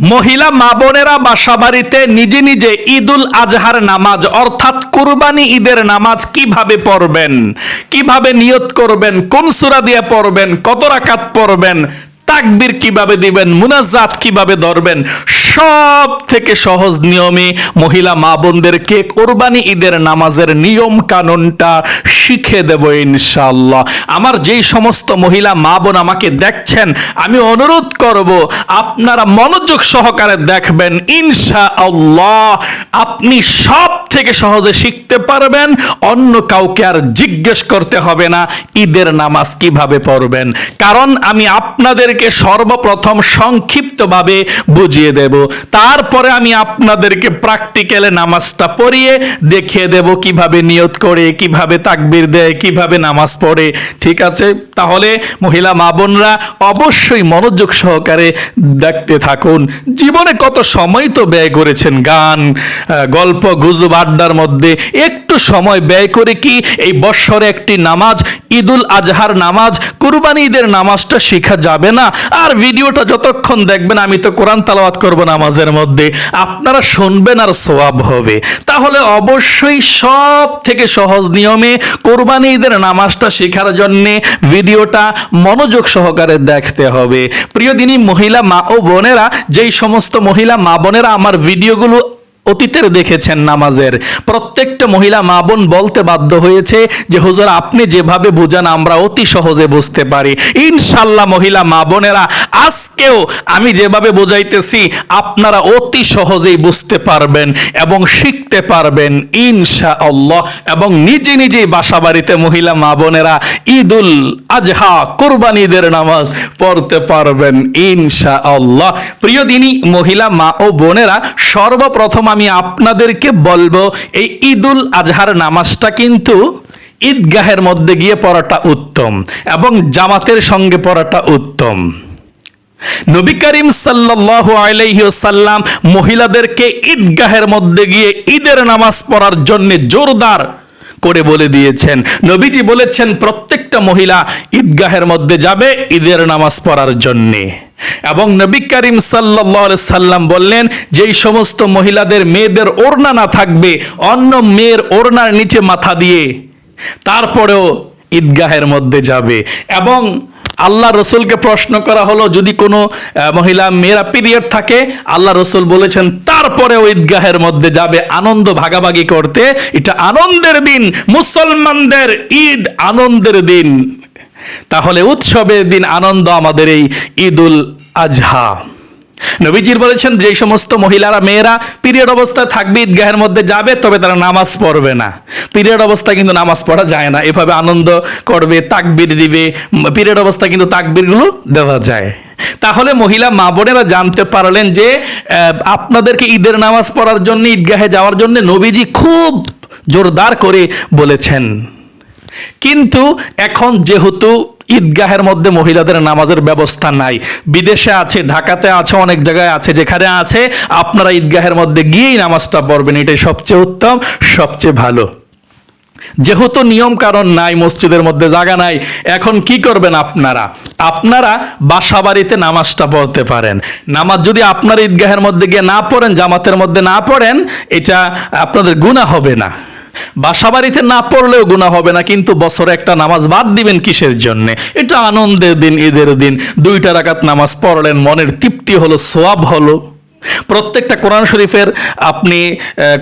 মহিলা মা বোনেরা বাসা বাড়িতে নিজে নিজে ঈদুল আজহার নামাজ, অর্থাৎ কুরবানি ঈদের নামাজ কীভাবে পড়বেন? কীভাবে নিয়ত করবেন? কোন সুরা দিয়ে পড়বেন? কত রাকাত পড়বেন? তাকবীর কীভাবে দিবেন, মুনাজাত কীভাবে ধরবেন সব থেকে সহজ নিয়মে মহিলা মা বোনদেরকে কোরবানি ঈদের নামাজের নিয়ম কানুনটা শিখে দেব ইনশাআল্লাহ। আমার যেই সমস্ত মহিলা মা বোন আমাকে দেখছেন, আমি অনুরোধ করব, আপনারা মনোযোগ সহকারে দেখবেন ইনশাআল্লাহ। আপনি সব থেকে সহজে শিখতে পারবেন, অন্য কাউকে আর জিজ্ঞেস করতে হবে না, ঈদের নামাজ কীভাবে পড়বেন। কারণ আমি আপনাদেরকে সর্বপ্রথম সংক্ষিপ্তভাবে বুঝিয়ে দেব। তারপরে আমি আপনাদেরকে প্র্যাকটিক্যালে নামাজটা পড়িয়ে দেখিয়ে দেব কীভাবে নিয়ত করে, কীভাবে তাকবির দেয়, কীভাবে নামাজ পড়ে। ঠিক আছে? তাহলে মহিলা মা বোনরা অবশ্যই মনোযোগ সহকারে দেখতে থাকুন। জীবনে কত সময় তো ব্যয় করেছেন গান গল্প, গুজব, আড্ডার মধ্যে। একটু সময় ব্যয় করে কি এই বৎসরে একটি নামাজ, ঈদুল আজহার নামাজ, কুরবানি ঈদের নামাজটা শেখা যাবে না? আর ভিডিওটা যতক্ষণ দেখবেন, আমি তো কোরআন তালাওয়াত করব নামাজের মধ্যে। আপনারা শুনবেন আর সোয়াব হবে। তাহলে অবশ্যই সব থেকে সহজ নিয়মে কোরবানি ঈদের নামাজটা শেখার জন্য ভিডিওটা মনোযোগ সহকারে দেখতে হবে। প্রিয় দিনী মহিলা মা ও বোনেরা, যেই সমস্ত মহিলা মা বোনেরা আমার ভিডিওগুলো অতীতের দেখেছেন নামাজের। প্রত্যেকটা মহিলা মা বোন বলতে বাধ্য হয়েছে যে, হুজুর, আপনি যেভাবে বুঝান, আমরা অতি সহজে বুঝতে পারি। ইনশাল্লাহ মহিলা মা বোনেরা, আজকেও আমি যেভাবে বোঝাইতেছি, আপনারা অতি সহজেই বুঝতে পারবেন এবং শিখতে পারবেন ইনশা আল্লাহ এবং নিজে নিজেই বাসা বাড়িতে মহিলা মা বোনেরা ঈদুল আজহা কোরবানিদের নামাজ পড়তে পারবেন ইনশা আল্লাহ প্রিয় দিনী, মহিলা মা ও বোনেরা, সর্বপ্রথম আমি আপনাদেরকে বলব, এই ঈদুল আজহার নামাজটা কিন্তু ঈদগাহের মধ্যে গিয়ে পড়াটা উত্তম এবং জামাতের সঙ্গে পড়াটা উত্তম। নবী করিম সাল্লাল্লাহু আলাইহি ওয়াসাল্লাম মহিলাদেরকে ঈদগাহের মধ্যে গিয়ে ঈদের নামাজ পড়ার জন্য জোরদার করে বলে দিয়েছেন। নবীজি বলেছেন, প্রত্যেকটা মহিলা ঈদগাহের মধ্যে যাবে ঈদের নামাজ পড়ার জন্যে। এবং নবী করিম আলাইহি সাল্লাম বললেন, যেই সমস্ত মহিলাদের মেয়েদের ওড়না না থাকবে, অন্য মেয়ের ওড়নার নিচে মাথা দিয়ে তারপরেও ঈদগাহের মধ্যে যাবে। এবং আল্লাহ রসুলকে প্রশ্ন করা হলো, যদি কোনো মহিলা, মেয়েরা পিরিয়ড থাকে আল্লাহ রসুল বলেছেন তারপরে ওই ঈদগাহের মধ্যে যাবে। আনন্দ ভাগাভাগি করতে, এটা আনন্দের দিন, মুসলমানদের ঈদ আনন্দের দিন। তাহলে উৎসবের দিন আনন্দ আমাদের এই ঈদুল আজহা। নবীজির বলেছেন যে সমস্ত মহিলারা, মেয়েরা পিরিয়ড অবস্থায় থাকবে, ঈদগাহের মধ্যে যাবে, তবে তারা নামাজ পড়বে না। পিরিয়ড অবস্থায় কিন্তু নামাজ পড়া যায় না। এভাবে আনন্দ করবে, তাকবির দিবে পিরিয়ড অবস্থায় কিন্তু তাকবিরগুলো দেওয়া যায়। তাহলে মহিলা, মা বোনেরা জানতে পারলেন যে আপনাদেরকে ঈদের নামাজ পড়ার জন্য, ঈদগাহে যাওয়ার জন্য নবীজি খুব জোরদার করে বলেছেন। কিন্তু এখন যেহেতু ঈদগাহের মধ্যে মহিলাদের নামাজের ব্যবস্থা নাই, বিদেশে আছে, ঢাকাতে আছে, অনেক জায়গায় আছে, যেখানে আছে, আপনারা ঈদগাহের মধ্যে গিয়েই নামাজটা পড়বেন, এটাই সবচেয়ে উত্তম, সবচেয়ে ভালো। যেহেতু নিয়ম কারণ নাই, মসজিদের মধ্যে জায়গা নাই, এখন কি করবেন আপনারা? আপনারা বাসা বাড়িতে নামাজটা পড়তে পারেন। নামাজ যদি আপনার ঈদগাহের মধ্যে গিয়ে না পড়েন, জামাতের মধ্যে না পড়েন, এটা আপনাদের গুণা হবে না। বাসা বাড়িতে না পড়লেও গুণা হবে না, কিন্তু বছরে একটা নামাজ বাদ দিবেন কিসের জন্য? এটা আনন্দের দিন, ঈদের দিন। দুইটা রাকাত নামাজ পড়লেন, মনের তৃপ্তি হলো, সোয়াব হলো। প্রত্যেকটা কোরআন শরীফের আপনি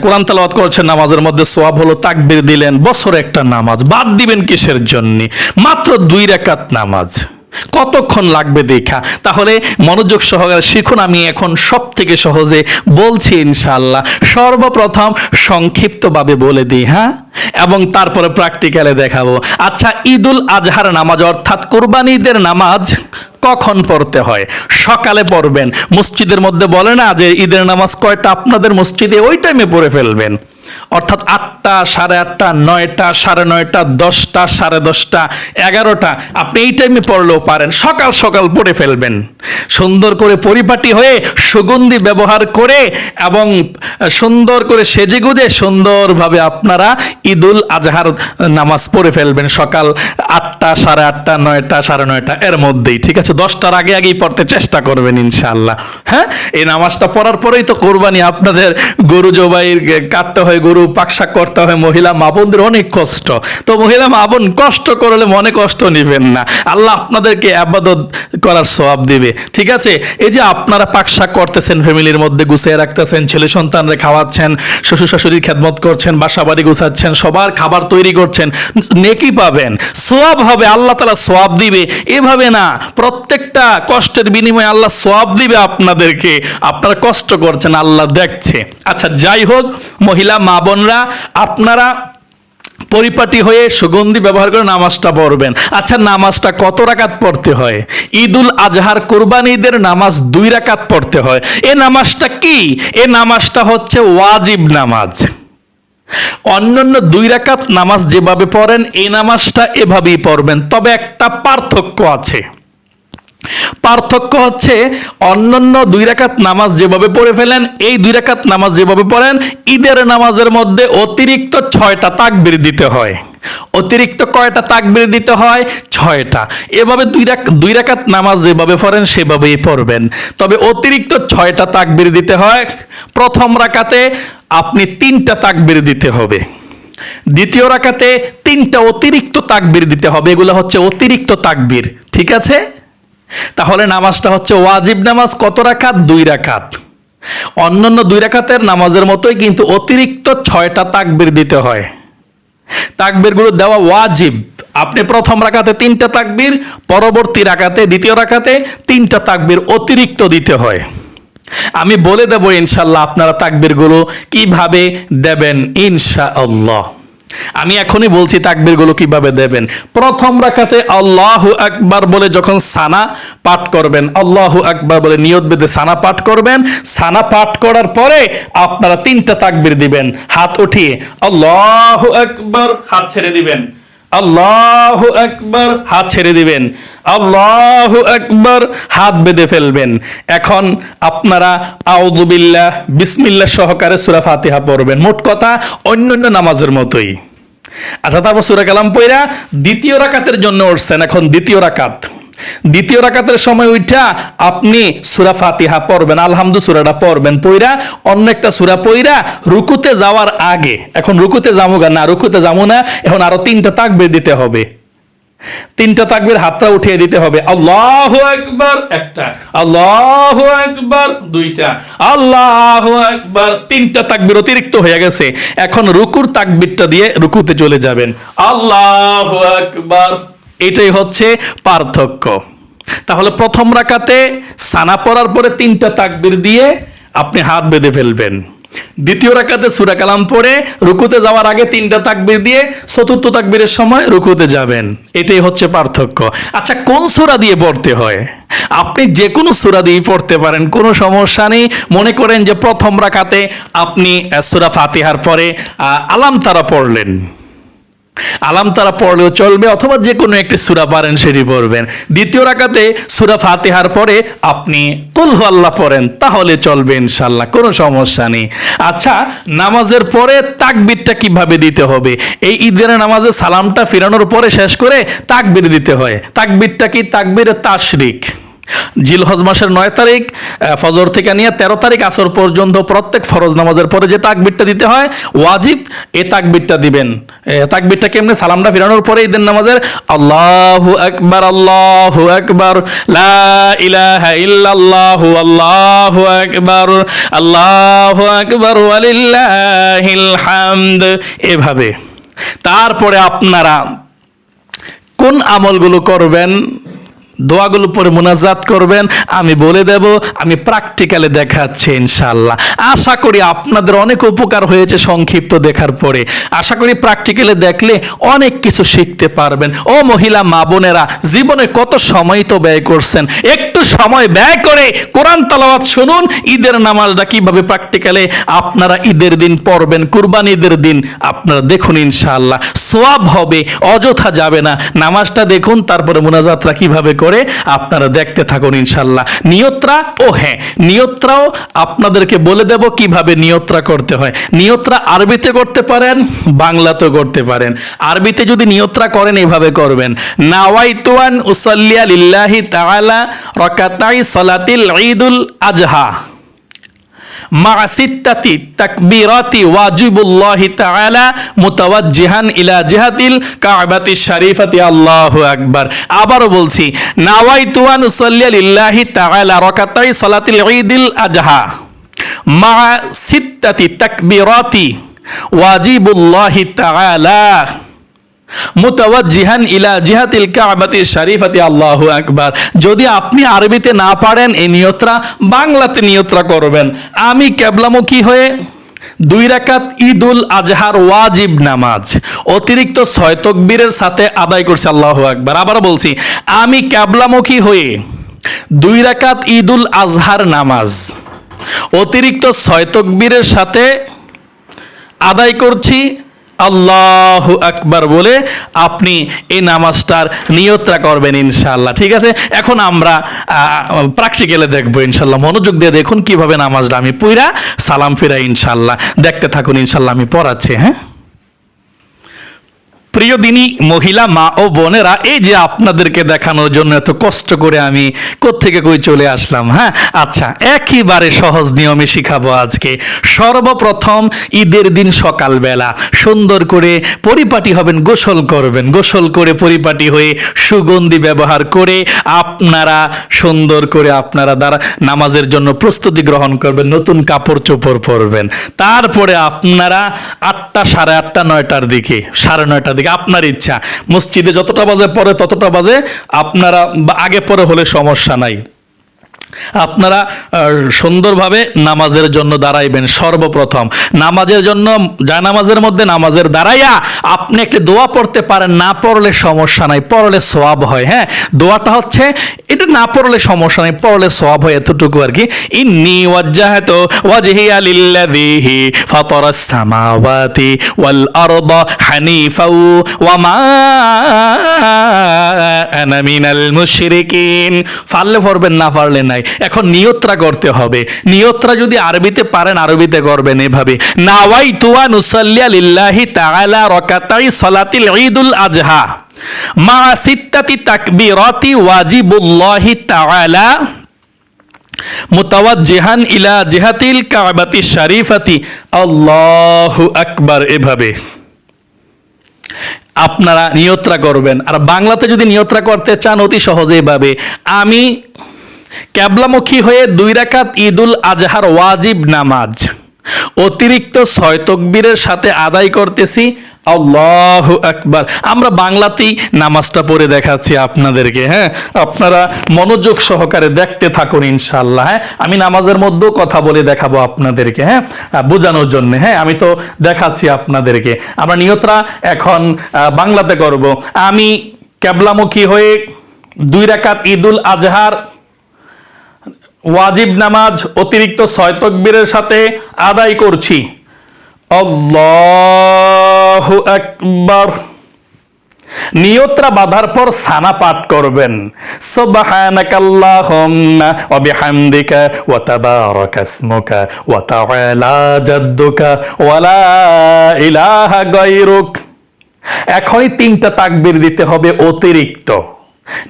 কোরআন তালাওয়াত করছেন, নামাজের মধ্যে সোয়াব হলো, তাকবির দিলেন, বছরে একটা নামাজ বাদ দিবেন কিসের জন্য? মাত্র দুই রাকাত নামাজ। কতক্ষণ লাগবে দেখা? তাহলে মনোযোগ সহকারে শিখুন, আমি এখন সব থেকে সহজে বলছি ইনশাল্লাহ সর্বপ্রথম সংক্ষিপ্তভাবে বলে দিই হ্যাঁ? এবং তারপরে প্র্যাকটিক্যালে দেখাবো। আচ্ছা ঈদুল আজহার নামাজ অর্থাৎ কোরবানি ঈদের নামাজ কখন পড়তে হয়? সকালে পড়বেন। মসজিদের মধ্যে বলে না যে ঈদের নামাজ কয়টা? আপনাদের মসজিদে ওই টাইমে পড়ে ফেলবেন। অর্থাৎ আটটা, সাড়ে আটটা, নয়টা, সাড়ে নয়টা, দশটা, সাড়ে দশটা, এগারোটা। আপনি এই টাইমে পড়লেও পারেন। সকাল সকাল পড়ে ফেলবেন। সুন্দর করে পরিপাটি হয়ে সুগন্ধি ব্যবহার করে এবং সুন্দর করে সেজে গুজে সুন্দরভাবে আপনারা ঈদুল আজহার নামাজ পড়ে ফেলবেন সকাল আটটা, সাড়ে আটটা, নয়টা, সাড়ে নয়টা, এর মধ্যেই। ঠিক আছে? দশটার আগে আগেই পড়তে চেষ্টা করবেন ইনশাআল্লাহ। হ্যাঁ? এই নামাজটা পড়ার পরেই তো কোরবানি আপনাদের গরু জবাই কাটতে হয় গরু, পাকশাক করতে হয় মহিলা, মা বোনদের অনেক কষ্ট। তো মহিলা, মা বোন কষ্ট করলে মনে কষ্ট নেবেন না। আল্লাহ আপনাদেরকে আবাদত করার সওয়াব দিবে। ঠিক আছে? এই যে আপনারা পাকশাক করতেছেন ফ্যামিলির মধ্যে গুছিয়ে রাখতেছেন, ছেলে সন্তানরা খাওয়াচ্ছেন, শ্বশুর শাশুড়ির খেদমত করছেন, বাসা বাড়ি গুছাচ্ছেন, সবার খাবার তৈরি করছেন, নেকি পাবেন। সোয়াব হবে, আল্লাহ তালা সোয়াব দিবে। এভাবে না, প্রত্যেকটা কষ্টের বিনিময়ে আল্লাহ সোয়াব দিবে আপনাদেরকে। আপনারা কষ্ট করছেন, আল্লাহ দেখছে। আচ্ছা যাই হোক, মহিলা মা বোনরা, আপনারা পরিপাটি হয়ে সুগন্ধি ব্যবহার করে নামাজটা পড়বেন। আচ্ছা নামাজটা কত রাকাত পড়তে হয়? ঈদুল আজহার কোরবানিদের নামাজ দুই রাকাত পড়তে হয়। এ নামাজটা কি? এ নামাজটা হচ্ছে ওয়াজিব নামাজ। অন্যান্য দুই রাকাত নামাজ যেভাবে পড়েন এই নামাজটা এভাবেই পড়বেন। তবে একটা পার্থক্য আছে। পার্থক্য হচ্ছে অন্যান্য দুই রাকাত নামাজ যেভাবে পড়ে ফেলেন, এই দুই রাকাত নামাজ যেভাবে পড়েন, ঈদের নামাজের মধ্যে অতিরিক্ত ছয়টা তাকবির দিতে হয়। অতিরিক্ত কয়টা তাকবির দিতে হয়? ছয়টা। এভাবে দুই রাক, দুই রাকাত নামাজ যেভাবে পড়েন, সেভাবেই পড়বেন। তবে অতিরিক্ত ছয়টা তাকবির দিতে হয়। প্রথম রাকাতে আপনি তিনটা তাকবির দিতে হবে। দ্বিতীয় রাকাতে তিনটা অতিরিক্ত তাকবির দিতে হবে। এগুলো হচ্ছে অতিরিক্ত তাকবির। ঠিক আছে? তাহলে নামাজটা হচ্ছে ওয়াজিব নামাজ কত রাখাত দুই রাখাত অন্যান্য দুই রাখাতের নামাজের মতোই কিন্তু অতিরিক্ত ছয়টা তাকবির দিতে হয়। তাকবিরগুলো দেওয়া ওয়াজিব। আপনি প্রথম রাখাতে তিনটা তাকবির, পরবর্তী রাখাতে দ্বিতীয় রাকাতে তিনটা তাকবির অতিরিক্ত দিতে হয়। আমি বলে দেব ইনশাল্লাহ আপনারা তাকবিরগুলো কীভাবে দেবেন ইনশাআল্লাহ। আমি এখনই বলছি তাকবিরগুলো কীভাবে দেবেন? প্রথম রাখাতে আল্লাহ আকবার বলে যখন সানা পাঠ করবেন, আল্লাহ আকবার বলে নিয়ত বেঁধে সানা পাঠ করবেন, সানা পাঠ করার পরে আপনারা তিনটা তাকবির দিবেন। হাত উঠিয়ে আল্লাহ আকবার, হাত ছেড়ে দিবেন। আল্লাহ একবার হাত ছেড়ে দিবেন। আল্লাহ একবার হাত বেঁধে ফেলবেন। এখন আপনারা আউদুবিল্লাহ বিসমিল্লা সহকারে সুরা ফাতিহা পড়বেন। মোট কথা, অন্যান্য নামাজের মতোই। আচ্ছা তারপর সুরা কালাম পইরা দ্বিতীয় রাকাতের জন্য উঠছেন। এখন দ্বিতীয় রাকাত। দ্বিতীয় রাকাতের সময় উঠা আপনি সুরা ফাতিহা পড়বেন, আলহামদু সুরাটা পড়বেন পইরা অন্য একটা সুরা পইরা রুকুতে যাওয়ার আগে, এখন রুকুতে যাব না, রুকুতে যাব না, এখন আরও তিনটা তাকবির দিতে হবে। তিনটা তাকবির হাতটা উঠিয়ে দিতে হবে, আল্লাহ একবার একটা, আল্লাহ একবার দুইটা, আল্লাহ একবার তিনটা তাকবির অতিরিক্ত হয়ে গেছে। এখন রুকুর তাকবিরটা দিয়ে রুকুতে চলে যাবেন, আল্লাহ একবার এটাই হচ্ছে পার্থক্য। তাহলে প্রথম রাকাতে সানা পড়ার পরে তিনটা তাকবির দিয়ে আপনি হাত বেঁধে ফেলবেন। দ্বিতীয় রাকাতে সুরা কালাম পড়ে রুকুতে যাওয়ার আগে তিনটা তাকবির দিয়ে চতুর্থ তাকবিরের সময় রুকুতে যাবেন। এটাই হচ্ছে পার্থক্য। আচ্ছা কোন সুরা দিয়ে পড়তে হয়? আপনি যে কোনো সুরা দিয়ে পড়তে পারেন, কোনো সমস্যা নেই। মনে করেন যে প্রথম রাকাতে আপনি সুরা ফাতিহার পরে আলাম তারা পড়লেন। আলাম তারা পড়লেও চলবে অথবা যে কোনো একটি সুরা পারেন সেটি পড়বেন। দ্বিতীয় রাকাতে সুরা ফাতেহার পরে আপনি কুল হু আল্লাহ পড়েন, তাহলে চলবে ইনশাল্লাহ কোনো সমস্যা নেই। আচ্ছা নামাজের পরে তাকবিরটা কীভাবে দিতে হবে? এই ঈদের নামাজে সালামটা ফিরানোর পরে শেষ করে তাকবির দিতে হয়। তাকবিরটা কি? তাকবির তাশরিক। জিলহজ মাসের নয় তারিখ ফজর থেকে নিয়ে তেরো তারিখ আসর পর্যন্ত প্রত্যেক ফরজ নামাজের পরে যে তাকবিরটা দিতে হয়, ওয়াজিব এ তাকবিরটা দিবেন। তাকবিরটা কেমনে সালামটা ফিরানোর পরে ঈদের নামাজের, আল্লাহু আকবার আল্লাহু আকবার, লা ইলাহা ইল্লাল্লাহু, আল্লাহু হামদ। এভাবে। তারপরে আপনারা কোন আমলগুলো করবেন? দোয়াগুলো পরে মোনাজাত করবেন, আমি বলে দেব, আমি প্র্যাকটিক্যালে দেখাচ্ছি ইনশাল্লাহ আশা করি আপনাদের অনেক উপকার হয়েছে সংক্ষিপ্ত দেখার পরে। আশা করি প্র্যাকটিক্যালে দেখলে অনেক কিছু শিখতে পারবেন। ও মহিলা, মা বোনেরা, জীবনে কত সময় তো ব্যয় করছেন? একটু সময় ব্যয় করে কোরআন তালাওয়াত শুনুন, ঈদের নামাজটা কীভাবে প্র্যাকটিক্যালে আপনারা ঈদের দিন পড়বেন, কুরবানি ঈদের দিন আপনারা দেখুন ইনশাল্লাহ সোয়াব হবে, অযথা যাবে না। নামাজটা দেখুন, তারপরে মোনাজাতরা কীভাবে করে আপনারা দেখতে থাকুন ইনশাল্লাহ। নিয়ত্রা, ও হ্যাঁ নিয়ত্রাও আপনাদেরকে বলে দেব কীভাবে নিয়ত্রা করতে হয়। নিয়ত্রা আরবিতে করতে পারেন, বাংলাতেও করতে পারেন। আরবিতে যদি নিয়ত্রা করেন এইভাবে করবেন। নাওয়াইতুয়ান উসাল্লিয়া লিল্লাহি তাআলা রকাতাই সালাতিল ঈদুল আজহা মা সিত্তাতি তাকবীরাতি ওয়াজিবুল্লাহি তাআলা মুতাওয়াজ্জিহান ইলা জিহাতিল কাবাতি শরীফাতি। আল্লাহু আকবার। আবারও বলছি, নাওয়াইতু আন উসাল্লিয়া লিল্লাহি তাআলা রাকাতাই সালাতিল ঈদিল আজহা। মা সিত্তাতি তাকবীরাতি ওয়াজিবুল্লাহি তাআলা মুতাওয়াজ্জিহান ইলা জিহাতিল কাবাতি শরীফাতি, আল্লাহু আকবার। যদি আপনি আরবিতে না পারেন, এই নিয়তরা বাংলাতে নিয়তরা করবেন। আমি কেবলামুখী হয়ে? দুই রাকাত ঈদুল আজহার ওয়াজিব নামাজ। অতিরিক্ত ছয় তকবীরের সাথে আদায় করছে, আল্লাহু আকবার। আবার বলছি, আমি ক্যাবলামুখী হয়ে? দুই রাকাত ঈদুল আজহার নামাজ। অতিরিক্ত ছয় তকবীরের সাথে আদায় করছি আল্লাহ আকবার বলে আপনি এই নামাজটার নিয়তটা করবেন ইনশাল্লাহ ঠিক আছে? এখন আমরা প্র্যাকটিক্যালে দেখব ইনশাল্লাহ মনোযোগ দিয়ে দেখুন কীভাবে নামাজটা আমি পুইরা সালাম ফিরা ইনশাল্লাহ দেখতে থাকুন ইনশাল্লাহ আমি পড়াচ্ছি হ্যাঁ? প্রিয় দিনী, মহিলা, মা ও বোনেরা, এই যে আপনাদেরকে দেখানোর জন্য এত কষ্ট করে আমি কোত্থেকে কই চলে আসলাম হ্যাঁ? আচ্ছা একইবারে সহজ নিয়মে শিখাবো আজকে। সর্বপ্রথম ঈদের দিন সকালবেলা সুন্দর করে পরিপাটি হবেন, গোসল করবেন। গোসল করে পরিপাটি হয়ে সুগন্ধি ব্যবহার করে আপনারা সুন্দর করে আপনারা দ্বারা নামাজের জন্য প্রস্তুতি গ্রহণ করবেন, নতুন কাপড় চোপড় পরবেন। তারপরে আপনারা আটটা, সাড়ে আটটা, নয়টার দিকে, সাড়ে নয়টার দিকে আপনার ইচ্ছা। মসজিদে যতটা বাজে পরে ততটা বাজে আপনারা আগে পরে হলে সমস্যা নাই। আপনারা সুন্দরভাবে নামাজের জন্য দাঁড়াইবেন সর্বপ্রথম। নামাজের জন্য জানামাজের মধ্যে নামাজের দাঁড়াইয়া আপনি একটি দোয়া পড়তে পারেন, না পড়লে সমস্যা নাই, পড়লে সোয়াব হয় হ্যাঁ? দোয়াটা হচ্ছে, এটা না পড়লে সমস্যা নাই, পড়লে সোয়াব হয় এতটুকু আর কি। ইন্নি ওয়াজ্জাহাতু ওয়াজহিয়া লিল্লাযী ফাতারাস সামাওয়াতি ওয়াল আরদা হানিফাও ওয়া মা আনা মিনাল মুশরিকিন। পড়বেন, না পারলে নাই। এখন নিয়তরা করতে হবে। নিয়তরা যদি আরবিতে পারেন, আরবিতে করবেন এভাবে। নাওয়াই তুয়া নুসাল্লিয়া লিল্লাহি তাআলা রাকাতাই সালাতিল ঈদুল আজহা। মা সিত্তাতি তাকবীরাতি ওয়াজিবুল্লাহি তাআলা। মুতাওয়াজ্জিহান ইলা জিহাতিল কাবাতি শরীফাতি। আল্লাহু আকবার এভাবে। আপনারা নিয়ত্রা করবেন আর বাংলাতে যদি নিয়ত্রা করতে চান, অতি সহজেই ভাবে আমি ক্যাবলামুখী হয়ে দুই রাকাত ঈদুল আজহার ওয়াজিব নামাজ। অতিরিক্ত ছয় তকবীরের সাথে আদায় করতেছি। আল্লাহ আকবার। আমরা বাংলাতেই নামাজটা পড়ে দেখাচ্ছি আপনাদেরকে হ্যাঁ? আপনারা মনোযোগ সহকারে দেখতে থাকুন ইনশাল্লাহ হ্যাঁ? আমি নামাজের মধ্যেও কথা বলে দেখাবো আপনাদেরকে হ্যাঁ? বোঝানোর জন্য হ্যাঁ? আমি তো দেখাচ্ছি আপনাদেরকে। আমরা নিয়তরা এখন বাংলাতে করব। আমি ক্যাবলামুখী হয়ে দুই রাকাত ঈদুল আজহার ওয়াজিব নামাজ অতিরিক্ত ছয় তকবীরের সাথে আদায় করছি। আল্লাহু আকবার। নিয়তরা বাঁধার পর সানা পাঠ করবেন। সুবহানাকাল্লাহুম্মা ওয়া বিহামদিকা ওয়া তাবারাকা ইসমুকা ওয়া তাআলা জাদ্দুকা ওয়া লা ইলাহা গায়রুক। এখনই তিনটা তাকবীর দিতে হবে অতিরিক্ত।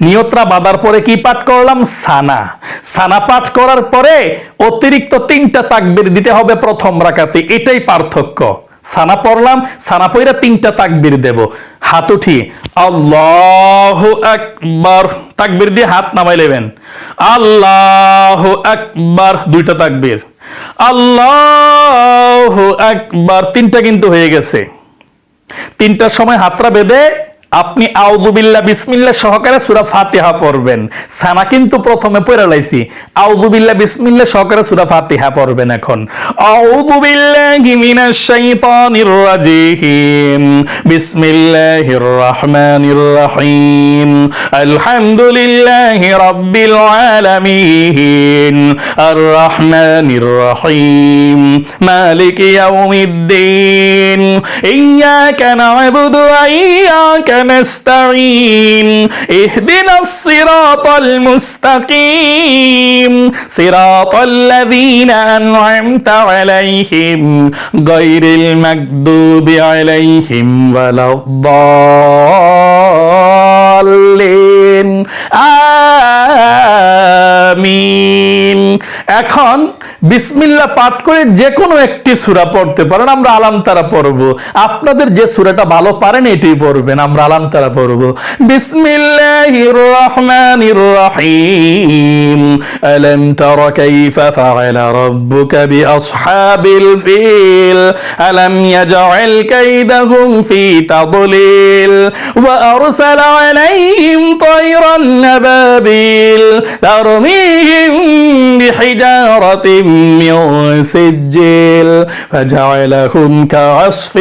নিয়তরা বাঁধার পরে কি পাঠ করলাম? সানা। সানা পাঠ করার পরে অতিরিক্ত তিনটা তাকবির দিতে হবে প্রথম রাকাতে। এটাই পার্থক্য। সানা পড়লাম, সানা পইরা তিনটা তাকবীর দেব। হাত উঠি, আল্লাহ আকবার। তাকবীর দিয়ে হাত নামাই নেবেন। আল্লাহ একবার দুইটা তাকবির। আল্লাহ আকবার। তিনটা কিন্তু হয়ে গেছে। তিনটার সময় হাতরা বেঁধে আপনি আউযুবিল্লাহ বিসমিল্লাহ সহকারে সূরা ফাতিহা পড়বেন। সানা কিন্তু প্রথমে পড়ে লাইছি। আউযুবিল্লাহ বিসমিল্লাহ সহকারে সূরা ফাতিহা পড়বেন এখন। আউযুবিল্লাহি মিনাশ শাইতানির রাজিম। বিসমিল্লাহির রহমানির রহিম। আলহামদুলিল্লাহি রাব্বিল আলামিন। আর রহমানির রহিম। মালিক ইয়াউমিদ্দিন। ইয়াকা না'বুদু ওয়া ইয়াকা نستعين اهدنا الصراط المستقيم صراط الذين أنعمت عليهم غير المكذوب عليهم ولا الضالين আমিন এখন বিসমিল্লাহ পাঠ করে যে কোনো একটি সূরা পড়তে পারেন, আমরা আলাম তারা পড়ব। আপনাদের যে সূরাটা ভালো পারেন, এটাই পড়বেন, আমরা আলাম তারা পড়ব। বিসমিল্লাহির রহমানির রহিম। আলাম তারা কাইফা ফাআলা রাব্বুকা من سجيل فجعلهم كعصف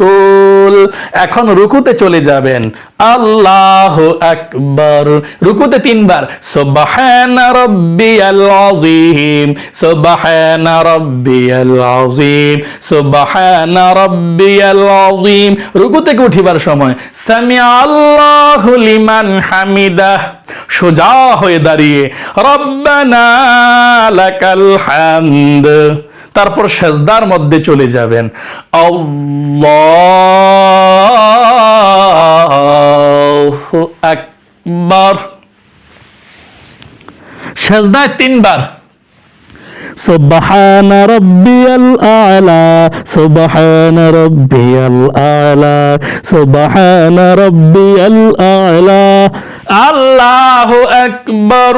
মাকুল এখন রুকুতে চলে যাবেন। আল্লাহ আকবার। রুকুতে তিনবার। সুবহান রাব্বিয়াল আযীম। সুবহান রাব্বিয়াল আযীম। সুবহান রাব্বিয়াল আযীম। রুকু থেকে উঠিবার সময়। সামি আল্লাহু লিমান হামিদাহ। সোজা হয়ে দাঁড়িয়ে। রব্বানা লাকাল হামদ। তারপর সেজদার মধ্যে চলে যাবেন। আকবার। সেজদায় তিনবার। সুবহান রব্বিয়াল আলা, সুবহান রব্বিয়াল আলা, সুবহান রব্বিয়াল আলা। আল্লাহ একবার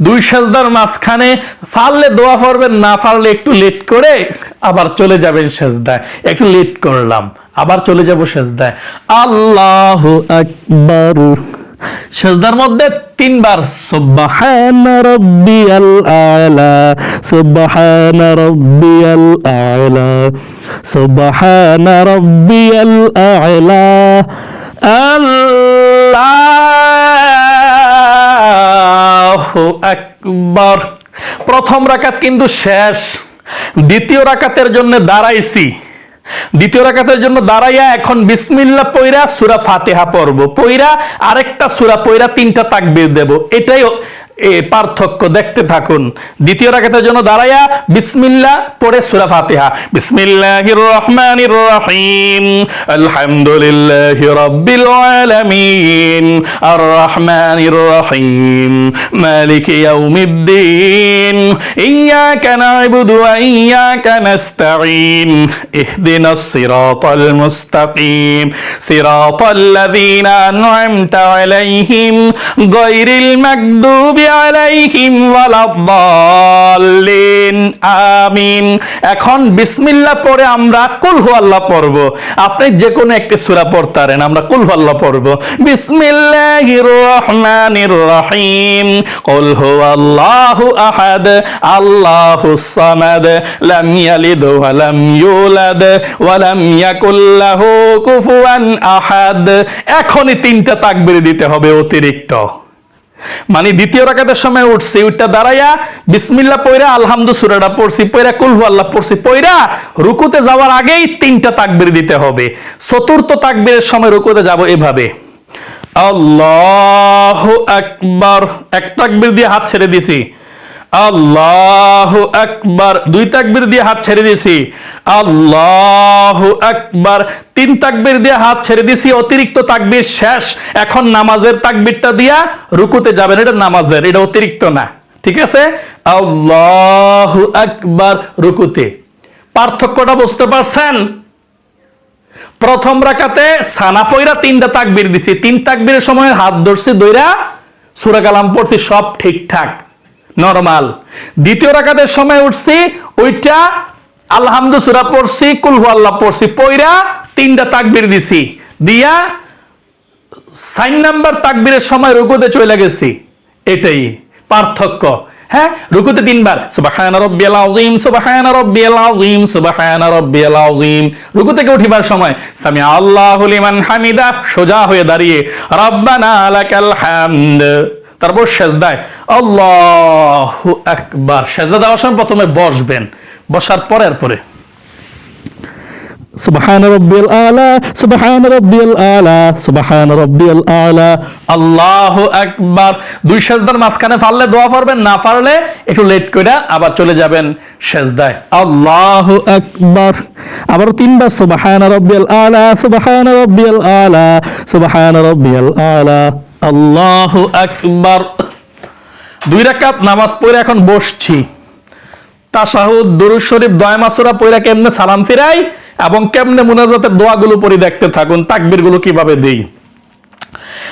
দুই সেজদার মাঝখানে ফাললে দোয়া পড়বেন, না ফাললে একটু লেট করে আবার চলে যাবেন সাজদায়। একটু লেট করলাম, আবার চলে যাব সাজদায়। আল্লাহ আকবার। সেজদার মধ্যে তিনবার, সুবহান রাব্বিয়াল আলা, সুবহান রাব্বিয়াল আলা, সুবহান রাব্বিয়াল আলা, আল্লাহু আকবার। প্রথম রাকাত কিন্তু শেষ, দ্বিতীয় রাকাতের জন্য দাঁড়াইছি। দ্বিতীয় রাকাতের জন্য দাঁড়াইয়া এখন বিসমিল্লা পইরা সুরা ফাতেহা পড়ব। পইরা আরেকটা সুরা পইরা তিনটা তাকবির দেব। এটাই পার্থক্য দেখতে থাকুন। দ্বিতীয় রাকাতের জন্য দাঁড়াইয়া বিসমিল্লা পড়ে সুরা ফাতিহা। বিসমিল্লাহির রহমানির রহিম। আলহামদুলিল্লাহি রাব্বিল আলামিন। আর রহমানির রহিম। মালিক ইয়াউমিদ্দিন। ওয়া ইহদিনাস সিরাতাল মুস্তাকিম। সিরাতাল লাযীনা আন'আমতা আলাইহিম। গায়রিল মাগদুবি আমিন। এখন বিসমিল্লাহ পড়ে আমরা আপনি যে কোনো একটি পড়তারেন আমরা আহাদ। এখনই তিনটা তাকবীর দিতে হবে অতিরিক্ত। মানে দ্বিতীয় রাকাতের সময় উঠছি উঠটা দাঁড়াইয়া বিসমিল্লা পয়রা আলহামদু সুরাটা পড়ছি পয়রা কুলহু আল্লাহ পড়ছি পয়রা রুকুতে যাওয়ার আগেই তিনটা তাকবির দিতে হবে। চতুর্থ তাকবিরের সময় রুকুতে যাব এভাবে। আল্লাহ আকবার। এক তাকবির দিয়ে হাত ছেড়ে দিছি। আল্লাহ আকবার। দুই তাকবীর দিয়ে হাত ছেড়ে দিছি আল্লাহ আকবার। তিন তাকবীর দিয়ে হাত ছেড়ে দিছি অতিরিক্ত তাকবীর শেষ। এখন নামাজের তাকবীরটা দিয়া রুকুতে যাবেন। এটা নামাজের, এটা অতিরিক্ত না। ঠিক আছে? আল্লাহ আকবার রুকুতে। পার্থক্যটা বুঝতে পারছেন? প্রথম রাকাতে সানা পয়রা তিনটা তাকবীর দিছি। তিন তাকবীরের সময় হাত ধরছি দইরা সূরা কালাম পড়ছি, সব ঠিকঠাক। নরমাল। দ্বিতীয় রাকাতের সময় উঠছি, ওইটা আলহামদু সুরা পড়ছি কুলহু আল্লাহ পড়ছি, পইরা তিনটা তাকবীর দিছি। দিয়া সাইন নাম্বার তাকবীরের সময় রুকুতে চলে গেছি। এটাই পার্থক্য। হ্যাঁ রুকুতে তিনবার, সুবহান রাব্বিয়াল আযীম, সুবহান রাব্বিয়াল আযীম, সুবহান রাব্বিয়াল আযীম। রুকু থেকে উঠিবার সময় সামি আল্লাহু লিমান হামিদা, সোজা হয়ে দাঁড়িয়ে, রব্বানা লাকাল হামদ। তারপর সেজদায় আল্লাহ একবার সেজদা দেওয়ার সময় প্রথমে বসবেন। বসার পরে। এরপরে সুবহান রব্বিল আলা সুবহান রব্বিল আলা সুবহান রব্বিল আলা। আল্লাহু আকবার। দুই সেজদার মাঝখানে পারলে দোয়া করবেন না পারলে একটু লেট কইরা আবার চলে যাবেন সেজদায়। আল্লাহু আকবার। আবার তিনবার সুবহান রব্বিল আলা সুবহান রব্বিল আলা সুবহান রব্বিল আলা। আল্লাহ আকবার। দুই রাকাত নামাজ পড়ে এখন বসছি। তাশাহুদ, দুরুদ শরীফ, দয় মাসুরা পড়ে কেমনে সালাম ফিরাই এবং কেমনে মুনাজাতের দোয়াগুলো পরি দেখতে থাকুন, তাকবীরগুলো কীভাবে দেই?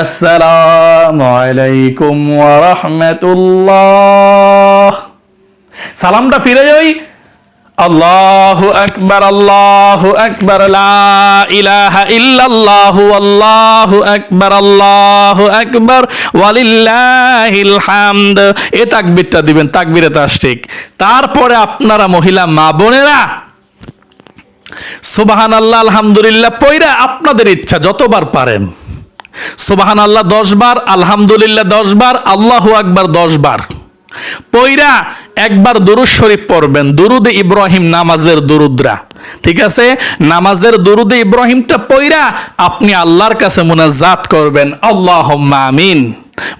আসসালামু সালামটা ফিরে যাই। আল্লাহু আকবার আল্লাহু আকবার, লা ইলাহা ইল্লাল্লাহু, আল্লাহু আকবার আল্লাহু আকবার হামদ। এ তাকবীরটা দিবেন, তাকবীরে ঠিক তারপরে আপনারা মহিলা মা বোনেরা সুবাহান আল্লাহ আলহামদুলিল্লাহ, পইরা আপনাদের ইচ্ছা যতবার পারেন। সুবাহান আল্লাহ দশ বার আলহামদুলিল্লাহ দশ বার আল্লাহু আকবার দশ বার পইরা একবার দুরুদ শরীফ পড়বেন, দুরুদে ইব্রাহিম, নামাজের দুরুদরা। ঠিক আছে? নামাজের দুরুদে ইব্রাহিমটা পইরা আপনি আল্লাহর কাছে মুনাজাত করবেন। আল্লাহ আমিন।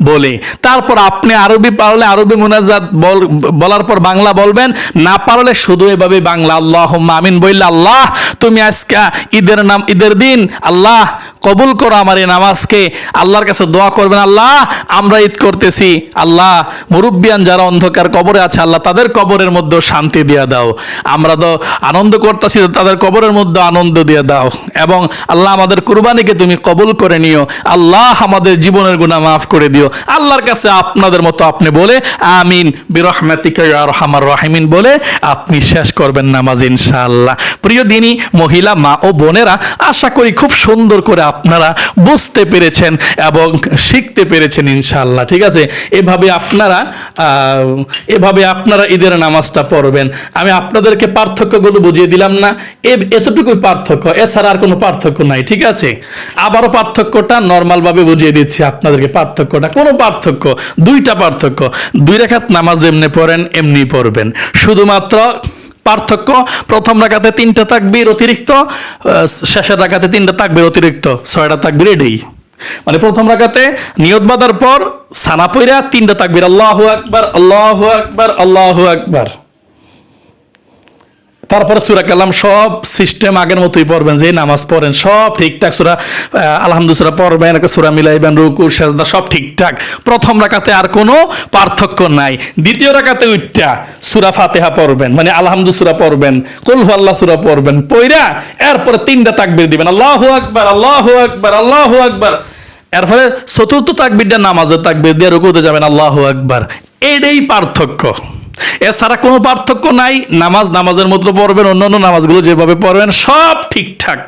বলে, তারপর আপনি আরবি পারলে আরবি মুনাজাত বল- বলার পর বাংলা বলবেন, না পারলে শুধু এভাবে বাংলা আল্লাহ আমিন বললে, আল্লাহ, তুমি আজকে ঈদের নাম, ঈদের দিন, আল্লাহ কবুল করো আমার এই নামাজকে। আল্লাহর কাছে দোয়া করবেন, আল্লাহ, আমরা ঈদ করতেছি। আল্লাহ, মুরব্বিয়ান যারা অন্ধকার কবরে আছে, আল্লাহ তাদের কবরের মধ্যে শান্তি দিয়ে দাও। আমরা তো আনন্দ করতেছি তাদের কবরের মধ্যে আনন্দ দিয়ে দাও। এবং আল্লাহ, আমাদের কুরবানিকে তুমি কবুল করে নিও। আল্লাহ, আমাদের জীবনের গুণা মাফ করে দিও। আল্লাহর কাছে আপনাদের মতো আপনি বলে, আমিন। বিরহমাতিকা আরহামার রাহিমিন বলে, আপনি শেষ করবেন নামাজ ইনশাআল্লাহ। প্রিয় দিনী, মহিলা, মা ও বোনেরা, আশা করি খুব সুন্দর করে আপনারা বুঝতে পেরেছেন এবং শিখতে পেরেছেন ইনশাল্লাহ ঠিক আছে? এভাবে আপনারা এভাবে আপনারা ঈদের নামাজটা পড়বেন। আমি আপনাদেরকে পার্থক্যগুলো বুঝিয়ে দিলাম না, এ- এতটুকুই পার্থক্য, এছাড়া আর কোনো পার্থক্য নাই, ঠিক আছে? আবারও পার্থক্যটা নর্মাল ভাবে বুঝিয়ে দিচ্ছি আপনাদেরকে পার্থক্যটা। কোনো পার্থক্য, দুইটা পার্থক্য, দুই রেখাত নামাজ এমনি পড়েন, এমনি পড়বেন। শুধুমাত্র পার্থক্য। প্রথম রাখাতে তিনটা তাকবির অতিরিক্ত শেষের রাখাতে তিনটা তাকবির অতিরিক্ত, ছয়টা তাকবির এটাই মানে প্রথম রাখাতে নিয়ত বাঁধার পর সানা পইরা তিনটা তাকবির, আল্লাহ আকবার আল্লাহ আকবার আল্লাহ আকবার। তারপরে সুরা কালাম সব সিস্টেম আগের মতোই পড়বেন যে নামাজ পড়েন সব ঠিকঠাক সুরা আলহামদু সুরা পড়বেন সুরা মিলাইবেন, রুকু, সেজদা সব ঠিকঠাক। প্রথম রাকাতে আর কোনো পার্থক্য নাই। দ্বিতীয় রাকাতে উইটটা সুরা ফাতেহা পড়বেন মানে আলহামদু সুরা পড়বেন, কুল আল্লাহ সুরা পড়বেন পইরা এরপরে তিনটা তাকবির দিবেন, আল্লাহু আকবার আল্লাহু আকবার আল্লাহু আকবার। এরপরে চতুর্থ তাকবিরটা নামাজের তাকবির দিয়ে রুকুতে যাবেন, আল্লাহু আকবার। এটাই পার্থক্য। এছাড়া কোনো পার্থক্য নাই। নামাজ নামাজের মতো পড়বেন, অন্যান্য নামাজগুলো যেভাবে পড়বেন, সব ঠিকঠাক।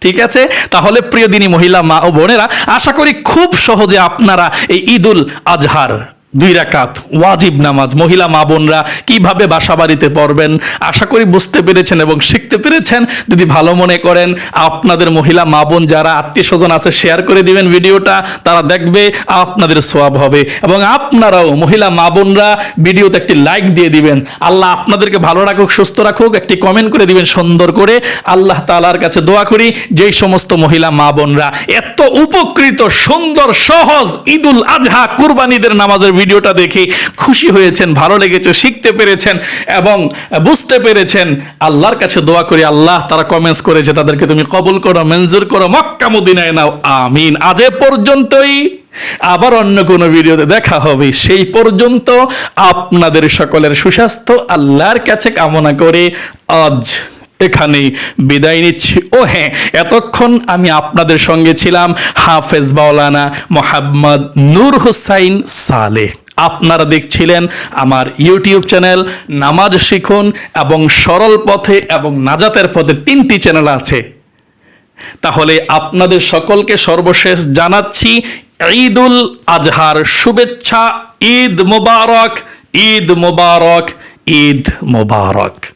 ঠিক আছে? তাহলে প্রিয় দিনী মহিলা মা ও বোনেরা, আশা করি খুব সহজে আপনারা এই ঈদুল আজহার দুই রাকাত ওয়াজিব নামাজ, মহিলা মা বোনরা কীভাবে বাসা বাড়িতে পড়বেন? আশা করি বুঝতে পেরেছেন এবং শিখতে পেরেছেন। যদি ভালো মনে করেন, আপনাদের মহিলা মা বোন যারা আত্মীয় স্বজন আছে শেয়ার করে দিবেন ভিডিওটা। তারা দেখবে আপনাদের সোয়াব হবে। এবং আপনারাও মহিলা মা বোনরা ভিডিওতে একটি লাইক দিয়ে দিবেন। আল্লাহ আপনাদেরকে ভালো রাখুক, সুস্থ রাখুক, একটি কমেন্ট করে দিবেন সুন্দর করে। আল্লাহ তালার কাছে দোয়া করি, যেই সমস্ত মহিলা মা বোনরা এত উপকৃত, সুন্দর, সহজ ঈদুল আজহা কুরবানিদের নামাজের ভিডিওটা দেখে খুশি হয়েছেন, ভালো লেগেছে, শিখতে পেরেছেন এবং বুঝতে পেরেছেন। আল্লাহর কাছে দোয়া করি, আল্লাহ তারা কমেন্টস করেছে, তাদেরকে তুমি কবুল করো, মঞ্জুর করো, মক্কা মদিনায় নাও, আমিন। আজ পর্যন্তই। আবার অন্য কোনো ভিডিওতে দেখা হবে। সেই পর্যন্ত আপনাদের সকলের সুস্বাস্থ্য, আল্লাহর কাছে কামনা করে আজ। এখানেই বিদায় নিচ্ছি। ও হ্যাঁ এতক্ষণ আমি আপনাদের সঙ্গে ছিলাম হাফেজ বাওলানা মোহাম্মদ নূর হুসাইন সালেহ। আপনারা দেখছিলেন আমার ইউটিউব চ্যানেল নামাজ শিখুন এবং সরল পথে এবং নাজাতের পথে তিনটি চ্যানেল আছে। তাহলে আপনাদের সকলকে সর্বশেষ জানাচ্ছি, ঈদুল আজহার শুভেচ্ছা, ঈদ মোবারক ঈদ মোবারক ঈদ মোবারক।